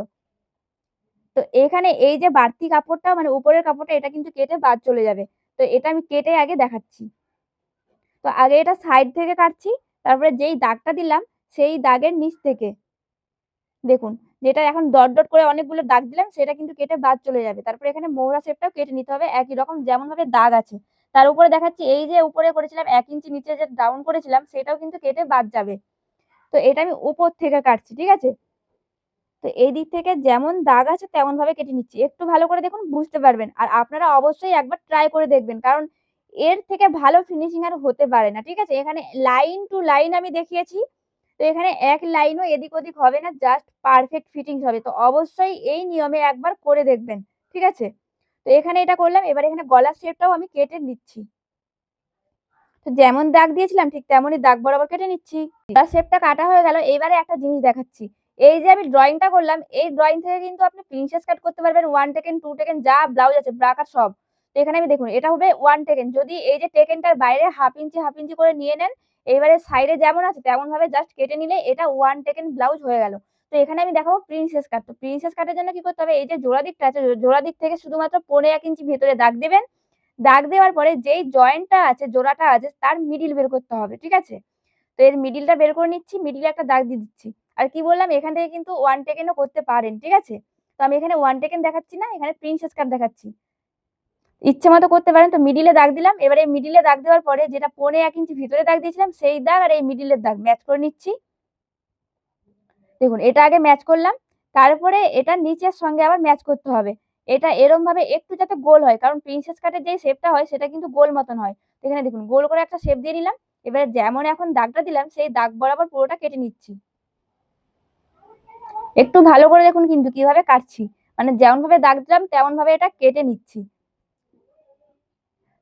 তো এখানে এই যে বাড়তি কাপড়টা মানে উপরের কাপড়টা, এটা কিন্তু কেটে বাদ চলে যাবে। তো এটা আমি কেটে আগে দেখাচ্ছি। তো আগে এটা সাইড থেকে কাটছি, তারপরে যেই দাগটা দিলাম, সেই দাগের নিচ থেকে। দেখুন, যেটা এখন ডট ডট করে অনেকগুলো দাগ দিলাম, সেটা কিন্তু কেটে বাদ চলে যাবে। তারপরে এখানে মৌরা শেপটাও কেটে নিতে হবে। একই রকম যেমন ভাবে দাগ আছে। তার উপরে দেখাচ্ছি, এই যে উপরে করেছিলাম এক ইঞ্চি নিচে যে ডাউন করেছিলাম, সেটাও কিন্তু কেটে বাদ যাবে। তো এটা আমি উপর থেকে কাটছি, ঠিক আছে? তো এই দিক থেকে যেমন দাগ আছে, তেমন ভাবে কেটে নিচ্ছি। একটু ভালো করে দেখুন, বুঝতে পারবেন। আর আপনারা অবশ্যই একবার ট্রাই করে দেখবেন, কারণ এর থেকে ভালো ফিনিশিং আর হতে পারে না, ঠিক আছে? এখানে লাইন টু লাইন আমি দেখিয়েছি, তো এখানে এক লাইনও এদিক ওদিক হবে না জাস্ট পারফেক্ট ফিটিংস হবে। তো অবশ্যই এই নিয়মে একবার করে দেখবেন, ঠিক আছে? তো এখানে এটা করলাম, এবার এখানে গলার শেপটাও আমি কেটে নিচ্ছি। তো যেমন দাগ দিয়েছিলাম, ঠিক তেমনই দাগ বরাবর কেটে নিচ্ছি। গলার শেপটা কাটা হয়ে গেল, এবারে একটা জিনিস দেখাচ্ছি। এই যে আমি ড্রয়িংটা করলাম, এই ড্রয়িং থেকে কিন্তু আপনি প্রিন্সেস কাট করতে পারবেন ওয়ান টেকেন টু টেকেন যা ব্লাউজ আছে ব্রাকার সব। তো এখানে আমি দেখুন, এটা হবে ওয়ান টেকেন যদি এই যে টেকেনটার বাইরে হাফ ইঞ্চি হাফ ইঞ্চি করে নিয়ে নেন, এবারে সাইডে যেমন আছে তেমন ভাবে জাস্ট কেটে নিলে এটা ওয়ান টেকেন ব্লাউজ হয়ে গেল। তো এখানে আমি দেখাবো প্রিন্সেস কাট তো প্রিন্সেস কাটের জন্য কি করতে হবে? এই যে জোড়া দিকটা আছে জোড়া দিক থেকে শুধুমাত্র পনেরো এক ইঞ্চি ভিতরে দাগ দেবেন। দাগ দেওয়ার পরে যেই জয়েন্টটা আছে, জোড়াটা আছে, তার মিডিল বের করতে হবে, ঠিক আছে? তো এর মিডিলটা বের করে নিচ্ছি মিডিলে একটা দাগ দিয়ে দিচ্ছি। আর কি বললাম? এখান থেকে কিন্তু ওয়ান টেকেনও করতে পারেন, ঠিক আছে? তো আমি এখানে ওয়ান টেকেন দেখাচ্ছি না, এখানে প্রিন্সেস কাট দেখাচ্ছি। ইচ্ছে মতো করতে পারেন, তো মিডিলে দাগ দিলাম। এবারে মিডিলে দাগ দেওয়ার পরে যেটা পনে এক ইঞ্চি ভিতরে দাগ দিয়েছিলাম, সেই দাগ আর এই মিডিলের দাগ ম্যাচ করে নিচ্ছি। দেখুন, এটা আগে ম্যাচ করলাম, তারপরে এটা নিচের সঙ্গে আবার ম্যাচ করতে হবে। এটা এরম ভাবে একটু যাতে গোল হয়, কারণ প্রিন্সেস কাটের যে শেপটা হয়, সেটা কিন্তু গোল মতন হয়। এখানে দেখুন, গোল করে একটা শেপ দিয়ে নিলাম, এবারে যেমন এখন দাগটা দিলাম, সেই দাগ বরাবর পুরোটা কেটে নিচ্ছি। একটু ভালো করে দেখুন কিন্তু কীভাবে কাটছি। মানে যেমন ভাবে দাগ দিলাম, তেমন ভাবে এটা কেটে নিচ্ছি।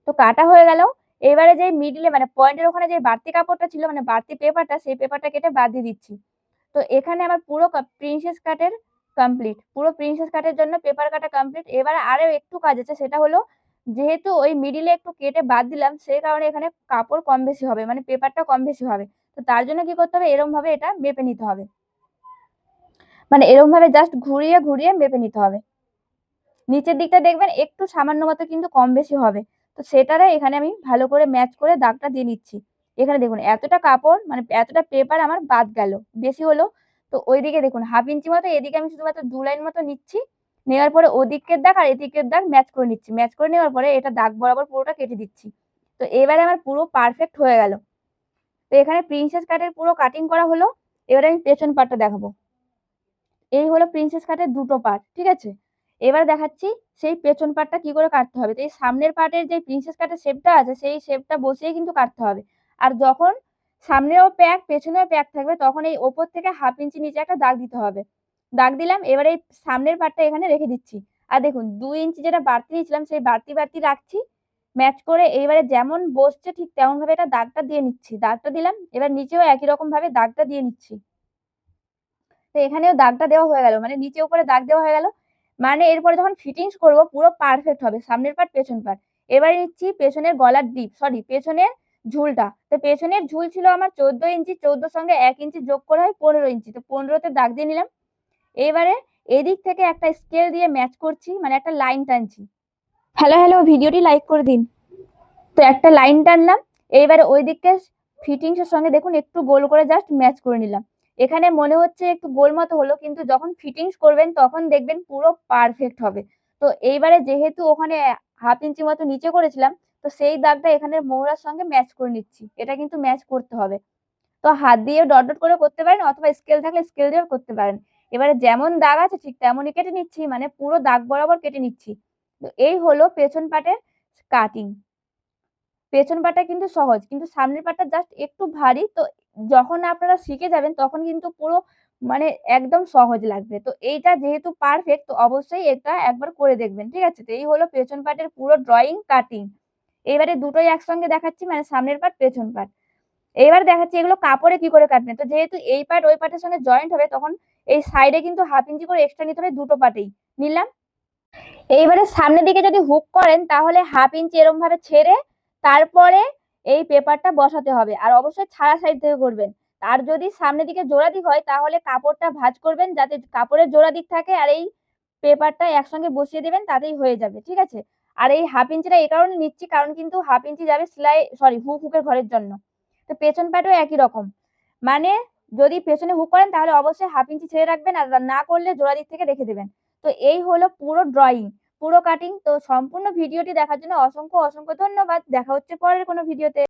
তো কাটা হয়ে গেল। এবারে যে মিডিলে মানে পয়েন্টের ওখানে যে বাড়তি কাপড়টা ছিল মানে বাড়তি পেপারটা সেই পেপারটা কেটে বাদ দিয়ে দিচ্ছি। তো এখানে আমার পুরো প্রিন্সেস কাটের কমপ্লিট পুরো প্রিন্সেস কাটের জন্য পেপার কাটা কমপ্লিট এবারে আরও একটু কাজ আছে, সেটা হলো যেহেতু ওই মিডিলে একটু কেটে বাদ দিলাম সেই কারণে এখানে কাপড় কম বেশি হবে মানে পেপারটা কম বেশি হবে। তো তার জন্য কি করতে হবে? এরমভাবে এটা মেপে নিতে হবে। মানে এরমভাবে জাস্ট ঘুরিয়ে ঘুরিয়ে মেপে নিতে হবে। নিচের দিকটা দেখবেন একটু সামান্য মতো কিন্তু কম বেশি হবে। তো সেটারে এখানে আমি ভালো করে ম্যাচ করে দাগটা দিয়ে নিচ্ছি। এখানে দেখুন, এতটা কাপড় মানে এতটা পেপার আমার বাদ গেল। বেশি হলো, তো ওইদিকে দেখুন হাফ ইঞ্চি মতো, এদিকে আমি শুধুমাত্র দু লাইন মতো নিচ্ছি। নেওয়ার পরে ওদিকের দাগ আর এদিকের দাগ ম্যাচ করে নিচ্ছি। ম্যাচ করে নেওয়ার পরে এটা দাগ বরাবর পুরোটা কেটে দিচ্ছি। তো এবারে আমার পুরো পারফেক্ট হয়ে গেল। তো এখানে প্রিন্সেস কাটের পুরো কাটিং করা হলো। এবারে আমি পেছন পার্টটা দেখাবো। এই হলো প্রিন্সেস কাটের দুটো পার্ট ঠিক আছে? এবার দেখাচ্ছি সেই পেছন পার্টটা কি করে কাটতে হবে। তো এই সামনের পার্টের যে প্রিন্সেস কাটের শেপটা আছে, সেই শেপটা বসিয়ে কিন্তু কাটতে হবে। আর যখন সামনেও প্যাক পেছনেও প্যাক থাকবে, তখন এই ওপর থেকে হাফ ইঞ্চি নিচে একটা দাগ দিতে হবে। দাগ দিলাম, এবারে এই সামনের পার্টটা এখানে রেখে দিচ্ছি। আর দেখুন, দুই ইঞ্চি যেটা বাড়তি দিয়েছিলাম, সেই বাড়তি বাড়তি রাখছি। ম্যাচ করে এইবারে যেমন বসছে, ঠিক তেমন ভাবে এটা দাগটা দিয়ে নিচ্ছি। দাগটা দিলাম, এবার নিচেও একই রকম ভাবে দাগটা দিয়ে নিচ্ছি। তো এখানেও দাগটা দেওয়া হয়ে গেল মানে নিচে উপরে দাগ দেওয়া হয়ে গেল। মানে এরপরে যখন ফিটিংস করব, পুরো পারফেক্ট হবে, সামনের পার্ট পেছন পার্ট এবারে নিচ্ছি পেছনের গলার ডিপ সরি পেছনের ঝুলটা। তো পেছনের ঝুল ছিল আমার চোদ্দ ইঞ্চি, চোদ্দোর সঙ্গে এক ইঞ্চি যোগ করা হয় পনেরো ইঞ্চি। তো পনেরোতে দাগ দিয়ে নিলাম। এবারে এদিক থেকে একটা স্কেল দিয়ে ম্যাচ করছি মানে একটা লাইন টানছি। হ্যালো হ্যালো ভিডিওটি লাইক করে দিন। তো একটা লাইন টানলাম। এইবারে ওই দিককে ফিটিংসের সঙ্গে দেখুন, একটু গোল করে জাস্ট ম্যাচ করে নিলাম। এখানে মনে হচ্ছে একটু গোল মতো হলো, কিন্তু যখন ফিটিংস করবেন, তখন দেখবেন পুরো পারফেক্ট হবে। তো এইবারে যেহেতু ওখানে হাফ ইঞ্চি মতো নিচে করেছিলাম তো সেই দাগটা এখানে মোহরার সঙ্গে ম্যাচ করে নিচ্ছি। এটা কিন্তু ম্যাচ করতে হবে। তো হাত দিয়ে ডট ডট করে করতে পারেন অথবা স্কেল থাকলে স্কেল দিয়েও করতে পারেন। এবারে যেমন দাগ আছে ঠিক তেমনই কেটে নিচ্ছি মানে পুরো দাগ বরাবর কেটে নিচ্ছি। তো এই হলো পেছন পাটের কাটিং পেছন পাটটা কিন্তু সহজ, কিন্তু সামনের পাটটা জাস্ট একটু ভারী, তো যখন আপনারা শিখে যাবেন তখন কিন্তু পুরো মানে একদম সহজ লাগবে। তো এইটা যেহেতু পারফেক্ট তো অবশ্যই এটা একবার করে দেখবেন, ঠিক আছে? তো এই হলো পেছন পাটের পুরো ড্রয়িং কাটিং এবারে দুটোই একসঙ্গে দেখাচ্ছি মানে সামনের পাট পেছন পাট এবার দেখাচ্ছি এগুলো কাপড়ে কি করে কাটবে। তো যেহেতু এই পার্ট ওই পার্টের সঙ্গে জয়েন্ট হবে, তখন এই সাইডে কিন্তু হাফ ইঞ্চি করে এক্সট্রা নিতে হবে দুটো পার্টেই নিলাম। এইবারে সামনের দিকে যদি হুক করেন, তাহলে হাফ ইঞ্চি এরকম ভাবে ছেড়ে তারপরে এই পেপারটা বসাতে হবে। আর অবশ্যই ছাড়া সাইড থেকে করবেন। আর যদি সামনের দিকে জোড়া দিক হয়, তাহলে কাপড়টা ভাঁজ করবেন, যাতে কাপড়ের জোড়া দিক থাকে, আর এই পেপারটা একসঙ্গে বসিয়ে দেবেন, তাতেই হয়ে যাবে। ঠিক আছে? আর এই হাফ ইঞ্চিটা এই কারণে নিচ্ছি কারণ কিন্তু হাফ ইঞ্চি যাবে সেলাই সরি হুক হুকের ঘরের জন্য। তো পেছন প্যাটও একই রকম। মানে যদি পেছনে হুক করেন তাহলে অবশ্যই হাফ ইঞ্চি ছেড়ে রাখবেন আর না করলে জোড়া দিক থেকে রেখে দেবেন। তো এই হলো পুরো ড্রয়িং পুরো কাটিং তো সম্পূর্ণ ভিডিওটি দেখার জন্য অসংখ্য অসংখ্য ধন্যবাদ। দেখা হচ্ছে পরের কোনো ভিডিওতে।